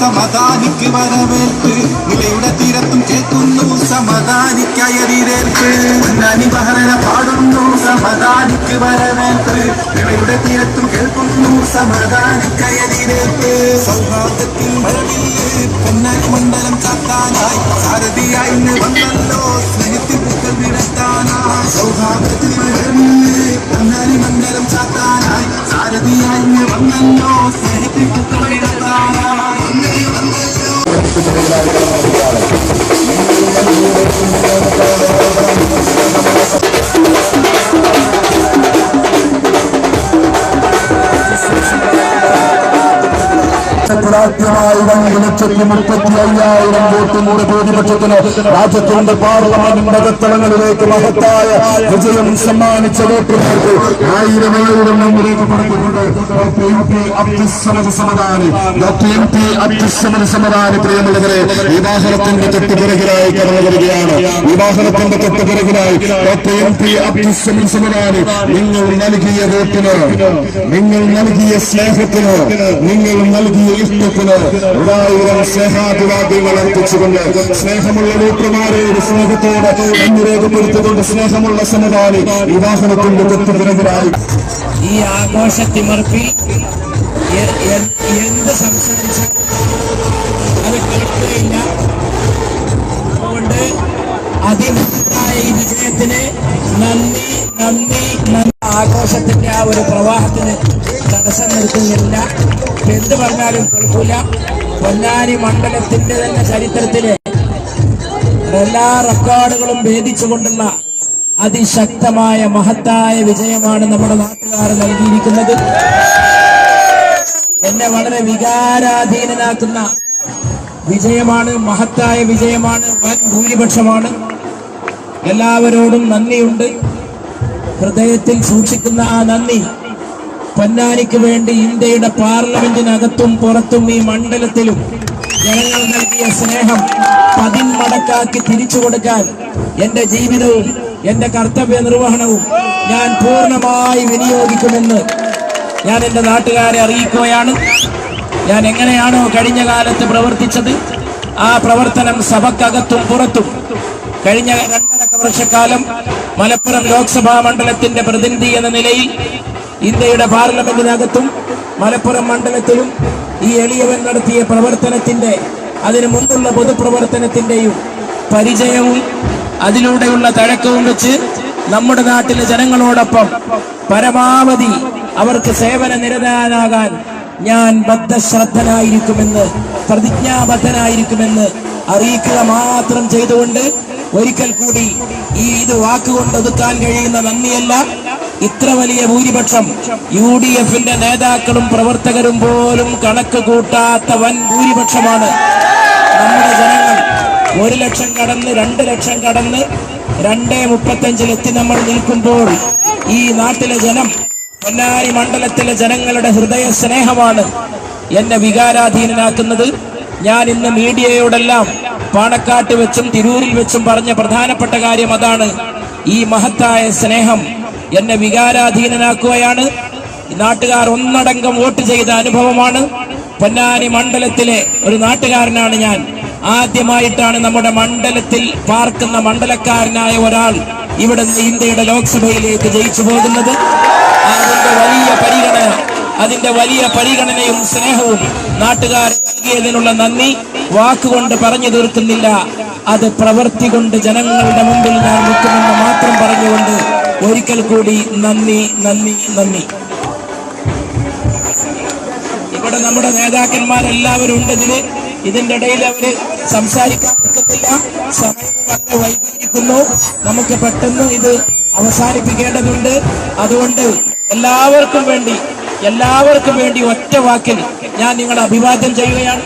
സമതാനിക്ക് വരവേൽപ്പ്. നിലയുടെ തീരത്തും കേൾക്കുന്നു സമാധാനിക്കയറിവേൽപ്പ് പൊന്നാനി ബഹറന പാടുന്നു സമാധാനിക്ക് വരവേൽപ്പ്. നിലയുടെ തീരത്തും കേൾക്കുന്നു സമാധാനിക്കയറിവേൽപ്പ് സൗഹാർദ്ദത്തിൽ മഴവില്ല് പൊന്നാനി മണ്ഡലം ചാത്താനായി. സാരഥിയായി വന്നല്ലോ ഉണ്ടായിരിക്കണം രണ്ട് ലക്ഷത്തി മുപ്പത്തി അയ്യായിരം വോട്ട് മൂന്ന് ഭൂരിപക്ഷത്തിന് രാജ്യത്തിന്റെ പാർലമെന്റ് അകത്തളങ്ങളിലേക്ക് മഹത്തായ വിജയം സമ്മാനിച്ച വോട്ടുകൾക്ക് ആയിരം ആയിരം അബ്ദുസമദ് സമദാനി ഡോക്ടർ സമദാനി പ്രിയമുള്ളവരെ ഈ വാഹനത്തിന്റെ തൊട്ടുപിറകിലായി കടന്നു വരികയാണ്. വിവാഹത്തിന്റെ തൊട്ടുപിറകിലായി ഡോക്ടർ എം സമദാനി നിങ്ങൾ നൽകിയ വോട്ടിന് നിങ്ങൾ നൽകിയ സ്നേഹത്തിന് നിങ്ങൾ നൽകിയ ഇഷ്ടത്തിന് ഒരായിരം സ്നേഹാഭിവാദ്യങ്ങൾ അർപ്പിച്ചുകൊണ്ട് സ്നേഹമുള്ള വോട്ടർമാരോട് സ്നേഹത്തോടെ എന്ന് രേഖപ്പെടുത്തിക്കൊണ്ട് സ്നേഹമുള്ള സമതാനി ഈ വാഹനത്തിന്റെ ഈ എ- എന്ത് സംസാരിച്ച അത് കേൾക്കുകയില്ല. അതുകൊണ്ട് അതിമഹത്തായ ഈ വിജയത്തിന് നന്ദി നന്ദി നന്ദി. ആഘോഷത്തിന്റെ ആ ഒരു പ്രവാഹത്തിന് പറഞ്ഞാലും കേൾക്കൂല പൊന്നാനി മണ്ഡലത്തിന്റെ തന്നെ ചരിത്രത്തിലെ എല്ലാ റെക്കോർഡുകളും ഭേദിച്ചുകൊണ്ടുള്ള അതിശക്തമായ മഹത്തായ വിജയമാണ് നമ്മുടെ നാട്ടുകാർ നൽകിയിരിക്കുന്നത്. എന്നെ വളരെ വികാരാധീനനാക്കുന്ന വിജയമാണ് മഹത്തായ വിജയമാണ് വൻ ഭൂരിപക്ഷമാണ്. എല്ലാവരോടും നന്ദിയുണ്ട്. ഹൃദയത്തിൽ സൂക്ഷിക്കുന്ന ആ നന്ദി പൊന്നാനിക്ക് വേണ്ടി ഇന്ത്യയുടെ പാർലമെന്റിനകത്തും പുറത്തും ഈ മണ്ഡലത്തിലും ജനങ്ങൾ നൽകിയ സ്നേഹം പതിന്മടക്കാക്കി തിരിച്ചു കൊടുക്കാൻ എന്റെ ജീവിതവും എന്റെ കർത്തവ്യ നിർവഹണവും ഞാൻ പൂർണമായി വിനിയോഗിക്കുമെന്ന് ഞാൻ എന്റെ നാട്ടുകാരെ അറിയിക്കുകയാണ്. ഞാൻ എങ്ങനെയാണോ കഴിഞ്ഞ കാലത്ത് പ്രവർത്തിച്ചത്? ആ പ്രവർത്തനം സഭക്കകത്തും പുറത്തും. കഴിഞ്ഞ രണ്ടര വർഷക്കാലം മലപ്പുറം ലോക്സഭാ മണ്ഡലത്തിന്റെ പ്രതിനിധി എന്ന നിലയിൽ ഇന്ത്യയുടെ പാർലമെന്റിനകത്തും മലപ്പുറം മണ്ഡലത്തിലും ഈ എളിയവൻ നടത്തിയ പ്രവർത്തനത്തിന്റെ അതിനു മുമ്പുള്ള പൊതുപ്രവർത്തനത്തിന്റെയും പരിചയവും അതിലൂടെയുള്ള തഴക്കവും വെച്ച് നമ്മുടെ നാട്ടിലെ ജനങ്ങളോടൊപ്പം പരമാവധി അവർക്ക് സേവന നിരതനാകാൻ ഞാൻ ബദ്ധശ്രദ്ധനായിരിക്കുമെന്ന് പ്രതിജ്ഞാബദ്ധനായിരിക്കുമെന്ന് അറിയിക്കുക മാത്രം ചെയ്തുകൊണ്ട് ഒരിക്കൽ കൂടി ഈ ഇത് വാക്കുകൊണ്ട് ഒതുക്കാൻ കഴിയുന്ന നന്ദിയല്ല. ഇത്ര വലിയ ഭൂരിപക്ഷം യു ഡി എഫിന്റെ നേതാക്കളും പ്രവർത്തകരും പോലും കണക്ക് കൂട്ടാത്ത വൻ ഭൂരിപക്ഷമാണ്. നമ്മുടെ ജനങ്ങൾ ഒരു ലക്ഷം കടന്ന് രണ്ട് ലക്ഷം കടന്ന് രണ്ടേ മുപ്പത്തഞ്ചിലെത്തി നമ്മൾ നിൽക്കുമ്പോൾ ഈ നാട്ടിലെ ജനം പൊന്നാരി മണ്ഡലത്തിലെ ജനങ്ങളുടെ ഹൃദയ സ്നേഹമാണ് എന്നെ വികാരാധീനനാക്കുന്നത്. ഞാൻ ഇന്ന് മീഡിയയോടെല്ലാം പാണക്കാട്ട് വെച്ചും തിരൂരിൽ വെച്ചും പറഞ്ഞ പ്രധാനപ്പെട്ട കാര്യം അതാണ്. ഈ മഹത്തായ സ്നേഹം എന്നെ വികാരാധീനനാക്കുകയാണ്. നാട്ടുകാർ ഒന്നടങ്കം വോട്ട് ചെയ്ത അനുഭവമാണ്. പൊന്നാനി മണ്ഡലത്തിലെ ഒരു നാട്ടുകാരനാണ് ഞാൻ. ആദ്യമായിട്ടാണ് നമ്മുടെ മണ്ഡലത്തിൽ പാർക്കുന്ന മണ്ഡലക്കാരനായ ഒരാൾ ഇവിടെ ഇന്ത്യയുടെ ലോക്സഭയിലേക്ക് ജയിച്ചു പോകുന്നത്. അതിന്റെ വലിയ പരിഗണന അതിന്റെ വലിയ പരിഗണനയും സ്നേഹവും നാട്ടുകാർ നൽകിയതിനുള്ള നന്ദി. വാക്കുകൊണ്ട് പറഞ്ഞു തീർക്കുന്നില്ല. അത് പ്രവൃത്തി കൊണ്ട് ജനങ്ങളുടെ മുമ്പിൽ ഞാൻ നിൽക്കുമെന്ന് മാത്രം പറഞ്ഞുകൊണ്ട് ഒരിക്കൽ കൂടി നന്ദി നന്ദി നന്ദി. ഇവിടെ നമ്മുടെ നേതാക്കന്മാരെല്ലാവരും ഉണ്ടെങ്കിൽ ഇതിന്റെ ഇടയിൽ അവർ സംസാരിക്കാൻ പറ്റത്തില്ല. സമയം വളരെ വൈകിയിരിക്കുന്നു. നമുക്ക് പെട്ടെന്ന് ഇത് അവസാനിപ്പിക്കേണ്ടതുണ്ട്. അതുകൊണ്ട് എല്ലാവർക്കും വേണ്ടി എല്ലാവർക്കും വേണ്ടി ഒറ്റ വാക്കിൽ ഞാൻ നിങ്ങളെ അഭിവാദ്യം ചെയ്യുകയാണ്.